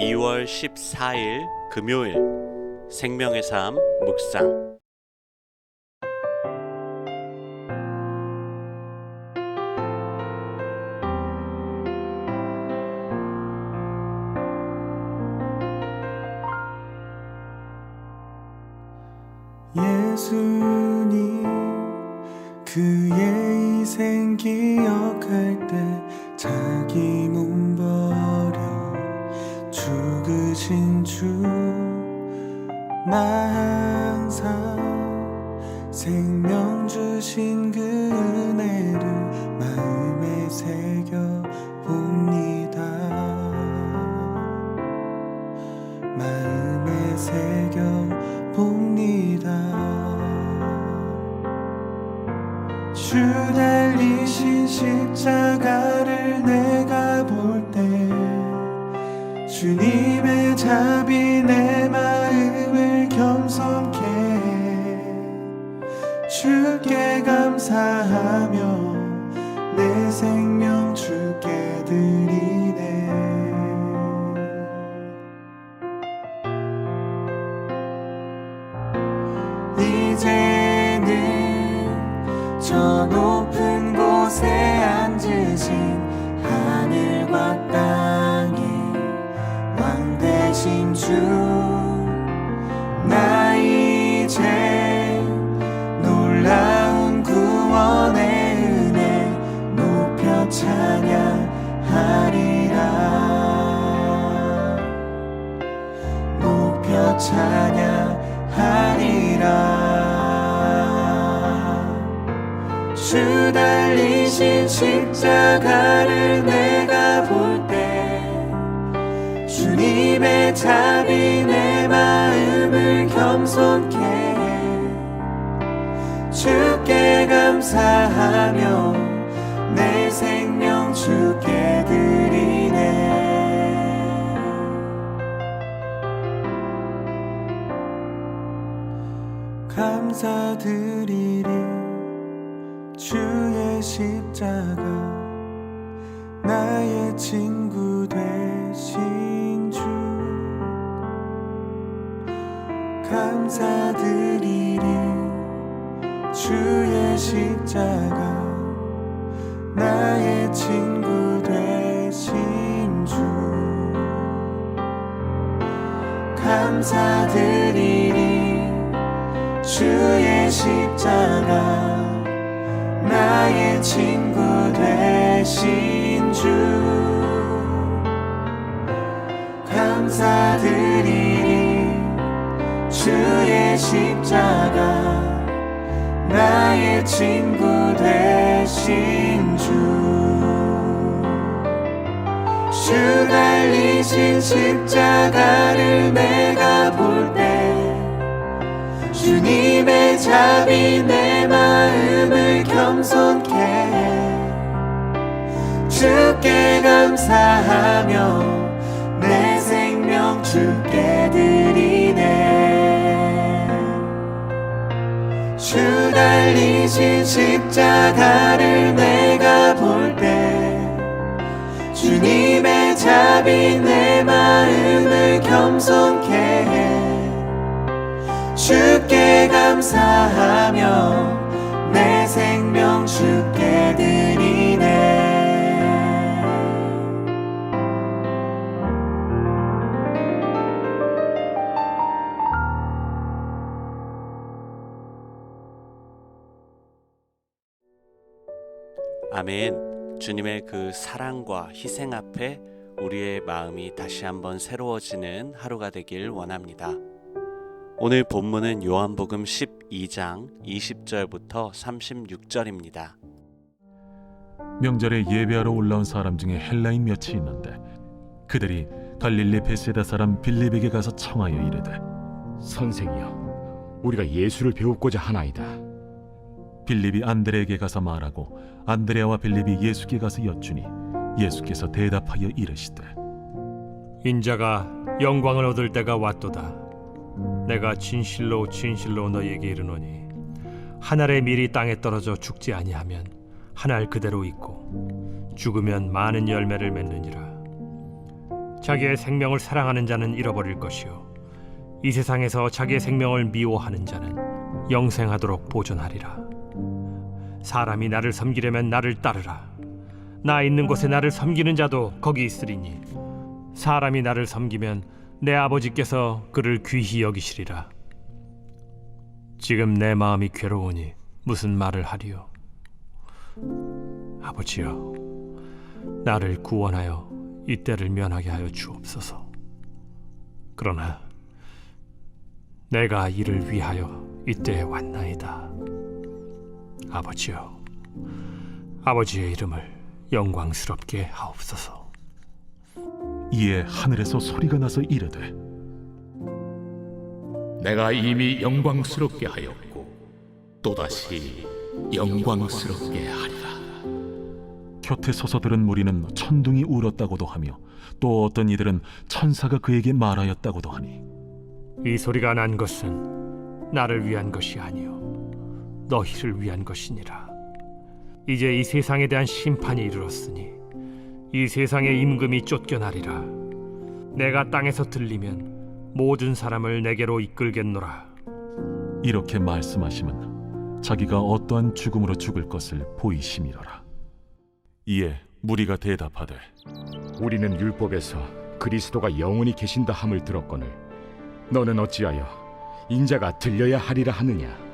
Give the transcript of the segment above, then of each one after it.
2월 14일 금요일 생명의 삶 묵상. 예수님 그의 희생 기억할 때 자기 나 겸손케 해 주께 감사하며 내 생명 주께 드리네. 감사드리리 주의 십자가 나의 친 감사드리리. 주의 십자가 나의 친구 되신 주. 감사드리리. 주의 십자가 나의 친구 되신 주. 감사드리리 주의 십자가 나의 친구 되신 주. 주 달리신 십자가를 내가 볼 때 주님의 자비 내 마음을 겸손케 해 주께 감사하며 내 생명 주께 드리 달리신 십자가를 내가 볼 때 주님의 자비 내 마음을 겸손케 해. 주께 감사하며 내 생명 주께 드리 아멘. 주님의 그 사랑과 희생 앞에 우리의 마음이 다시 한번 새로워지는 하루가 되길 원합니다. 오늘 본문은 요한복음 12장 20절부터 36절입니다. 명절에 예배하러 올라온 사람 중에 헬라인 몇이 있는데 그들이 갈릴리 베세다 사람 빌립에게 가서 청하여 이르되 선생이여, 우리가 예수를 배우고자 하나이다. 빌립이 안드레에게 가서 말하고 안드레와 빌립이 예수께 가서 여쭈니 예수께서 대답하여 이르시되 인자가 영광을 얻을 때가 왔도다. 내가 진실로 진실로 너희에게 이르노니 한 알의 밀이 땅에 떨어져 죽지 아니하면 한 알 그대로 있고 죽으면 많은 열매를 맺느니라. 자기의 생명을 사랑하는 자는 잃어버릴 것이요 이 세상에서 자기의 생명을 미워하는 자는 영생하도록 보존하리라 사람이 나를 섬기려면 나를 따르라 나 있는 곳에 나를 섬기는 자도 거기 있으리니 사람이 나를 섬기면 내 아버지께서 그를 귀히 여기시리라 지금 내 마음이 괴로우니 무슨 말을 하리요 아버지여 나를 구원하여 이때를 면하게 하여 주옵소서. 그러나 내가 이를 위하여 이때에 왔나이다. 아버지여, 아버지의 이름을 영광스럽게 하옵소서. 이에 하늘에서 소리가 나서 이르되 내가 이미 영광스럽게 하였고 또다시 영광스럽게 하리라. 곁에 서서 들은 무리는 천둥이 울었다고도 하며 또 어떤 이들은 천사가 그에게 말하였다고도 하니 이 소리가 난 것은 나를 위한 것이 아니요 너희를 위한 것이니라. 이제 이 세상에 대한 심판이 이르렀으니 이 세상의 임금이 쫓겨나리라. 내가 땅에서 들리면 모든 사람을 내게로 이끌겠노라. 이렇게 말씀하심은 자기가 어떠한 죽음으로 죽을 것을 보이심이로라. 이에 무리가 대답하되 우리는 율법에서 그리스도가 영원히 계신다 함을 들었거늘 너는 어찌하여 인자가 들려야 하리라 하느냐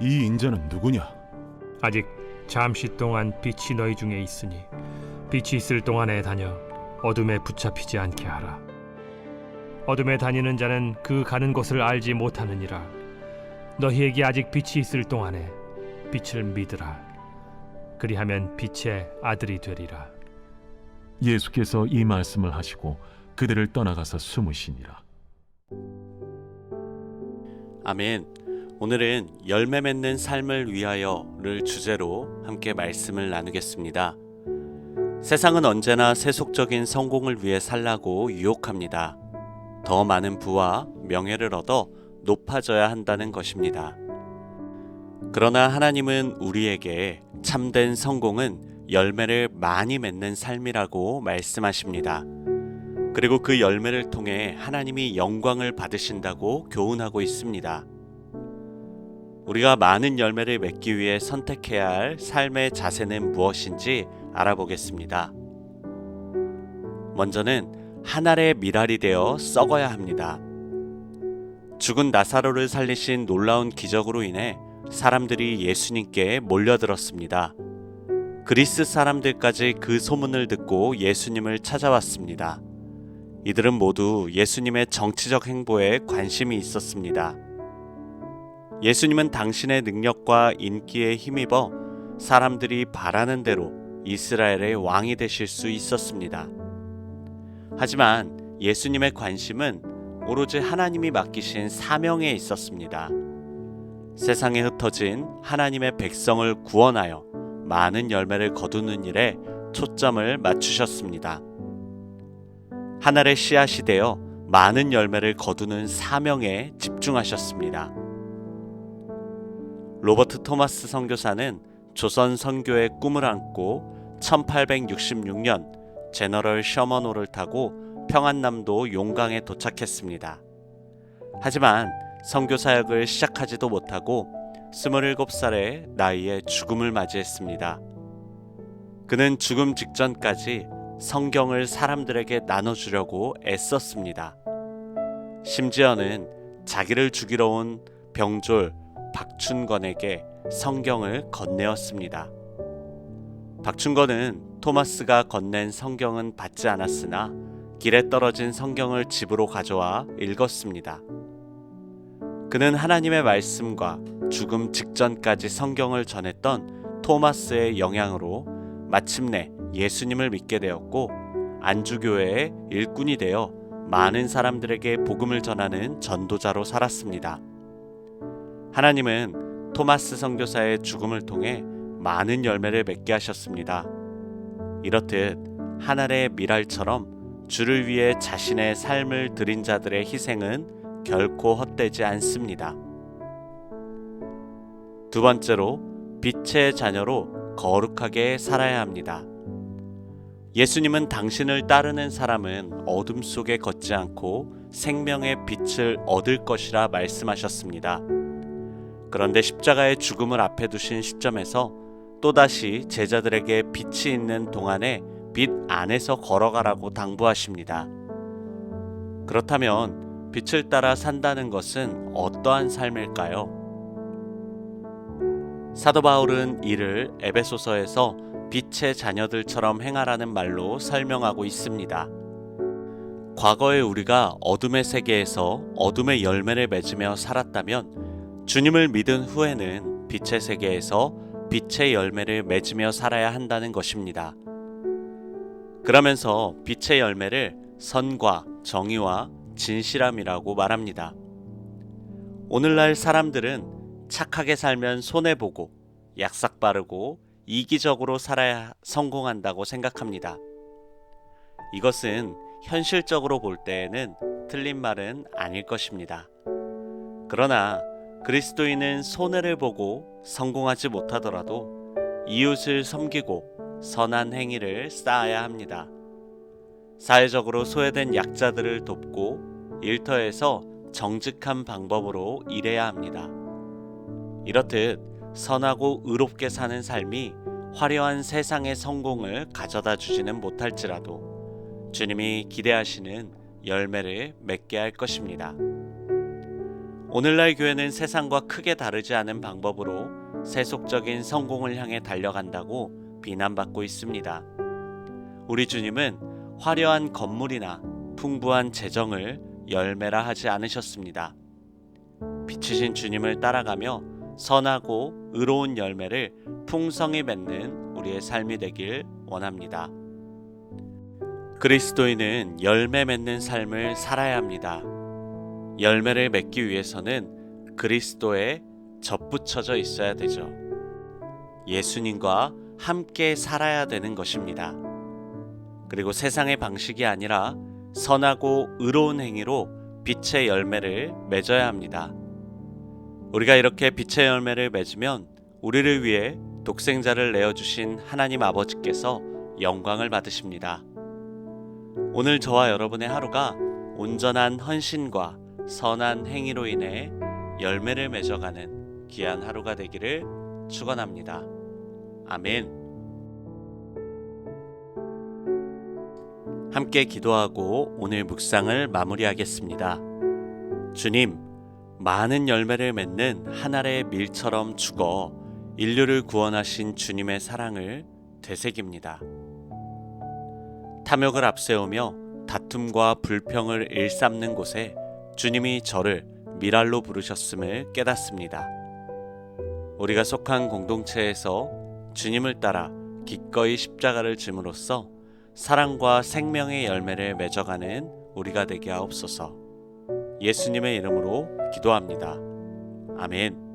이 인자는 누구냐? 아직 잠시 동안 빛이 너희 중에 있으니 빛이 있을 동안에 다녀 어둠에 붙잡히지 않게 하라. 어둠에 다니는 자는 그 가는 곳을 알지 못하느니라. 너희에게 아직 빛이 있을 동안에 빛을 믿으라. 그리하면 빛의 아들이 되리라. 예수께서 이 말씀을 하시고 그들을 떠나가서 숨으시니라. 아멘. 오늘은 열매 맺는 삶을 위하여를 주제로 함께 말씀을 나누겠습니다. 세상은 언제나 세속적인 성공을 위해 살라고 유혹합니다. 더 많은 부와 명예를 얻어 높아져야 한다는 것입니다. 그러나 하나님은 우리에게 참된 성공은 열매를 많이 맺는 삶이라고 말씀하십니다. 그리고 그 열매를 통해 하나님이 영광을 받으신다고 교훈하고 있습니다. 우리가 많은 열매를 맺기 위해 선택해야 할 삶의 자세는 무엇인지 알아보겠습니다. 먼저는 한 알의 밀알이 되어 썩어야 합니다. 죽은 나사로를 살리신 놀라운 기적으로 인해 사람들이 예수님께 몰려들었습니다. 그리스 사람들까지 그 소문을 듣고 예수님을 찾아왔습니다. 이들은 모두 예수님의 정치적 행보에 관심이 있었습니다. 예수님은 당신의 능력과 인기에 힘입어 사람들이 바라는 대로 이스라엘의 왕이 되실 수 있었습니다. 하지만 예수님의 관심은 오로지 하나님이 맡기신 사명에 있었습니다. 세상에 흩어진 하나님의 백성을 구원하여 많은 열매를 거두는 일에 초점을 맞추셨습니다. 하늘의 씨앗이 되어 많은 열매를 거두는 사명에 집중하셨습니다. 로버트 토마스 선교사는 조선 선교의 꿈을 안고 1866년 제너럴 셔먼호를 타고 평안남도 용강에 도착했습니다. 하지만 선교 사역을 시작하지도 못하고 27살의 나이에 죽음을 맞이했습니다. 그는 죽음 직전까지 성경을 사람들에게 나눠주려고 애썼습니다. 심지어는 자기를 죽이러 온 병졸 박춘건에게 성경을 건네었습니다. 박춘건은 토마스가 건넨 성경은 받지 않았으나 길에 떨어진 성경을 집으로 가져와 읽었습니다. 그는 하나님의 말씀과 죽음 직전까지 성경을 전했던 토마스의 영향으로 마침내 예수님을 믿게 되었고 안주교회의 일꾼이 되어 많은 사람들에게 복음을 전하는 전도자로 살았습니다. 하나님은 토마스 선교사의 죽음을 통해 많은 열매를 맺게 하셨습니다. 이렇듯 하늘의 미랄처럼 주를 위해 자신의 삶을 드린 자들의 희생은 결코 헛되지 않습니다. 두 번째로 빛의 자녀로 거룩하게 살아야 합니다. 예수님은 당신을 따르는 사람은 어둠 속에 걷지 않고 생명의 빛을 얻을 것이라 말씀하셨습니다. 그런데 십자가의 죽음을 앞에 두신 시점에서 또다시 제자들에게 빛이 있는 동안에 빛 안에서 걸어가라고 당부하십니다. 그렇다면 빛을 따라 산다는 것은 어떠한 삶일까요? 사도 바울은 이를 에베소서에서 빛의 자녀들처럼 행하라는 말로 설명하고 있습니다. 과거에 우리가 어둠의 세계에서 어둠의 열매를 맺으며 살았다면 주님을 믿은 후에는 빛의 세계에서 빛의 열매를 맺으며 살아야 한다는 것입니다. 그러면서 빛의 열매를 선과 정의와 진실함이라고 말합니다. 오늘날 사람들은 착하게 살면 손해보고 약삭 빠르고 이기적으로 살아야 성공한다고 생각합니다. 이것은 현실적으로 볼 때에는 틀린 말은 아닐 것입니다. 그러나 그리스도인은 손해를 보고 성공하지 못하더라도 이웃을 섬기고 선한 행위를 쌓아야 합니다. 사회적으로 소외된 약자들을 돕고 일터에서 정직한 방법으로 일해야 합니다. 이렇듯 선하고 의롭게 사는 삶이 화려한 세상의 성공을 가져다 주지는 못할지라도 주님이 기대하시는 열매를 맺게 할 것입니다. 오늘날 교회는 세상과 크게 다르지 않은 방법으로 세속적인 성공을 향해 달려간다고 비난받고 있습니다. 우리 주님은 화려한 건물이나 풍부한 재정을 열매라 하지 않으셨습니다. 빛이신 주님을 따라가며 선하고 의로운 열매를 풍성히 맺는 우리의 삶이 되길 원합니다. 그리스도인은 열매 맺는 삶을 살아야 합니다. 열매를 맺기 위해서는 그리스도에 접붙여져 있어야 되죠. 예수님과 함께 살아야 되는 것입니다. 그리고 세상의 방식이 아니라 선하고 의로운 행위로 빛의 열매를 맺어야 합니다. 우리가 이렇게 빛의 열매를 맺으면 우리를 위해 독생자를 내어주신 하나님 아버지께서 영광을 받으십니다. 오늘 저와 여러분의 하루가 온전한 헌신과 선한 행위로 인해 열매를 맺어가는 귀한 하루가 되기를 축원합니다. 아멘. 함께 기도하고 오늘 묵상을 마무리하겠습니다. 주님, 많은 열매를 맺는 한 알의 밀처럼 죽어 인류를 구원하신 주님의 사랑을 되새깁니다. 탐욕을 앞세우며 다툼과 불평을 일삼는 곳에 주님이 저를 미랄로 부르셨음을 깨닫습니다. 우리가 속한 공동체에서 주님을 따라 기꺼이 십자가를 짐으로써 사랑과 생명의 열매를 맺어가는 우리가 되게 하옵소서. 예수님의 이름으로 기도합니다. 아멘.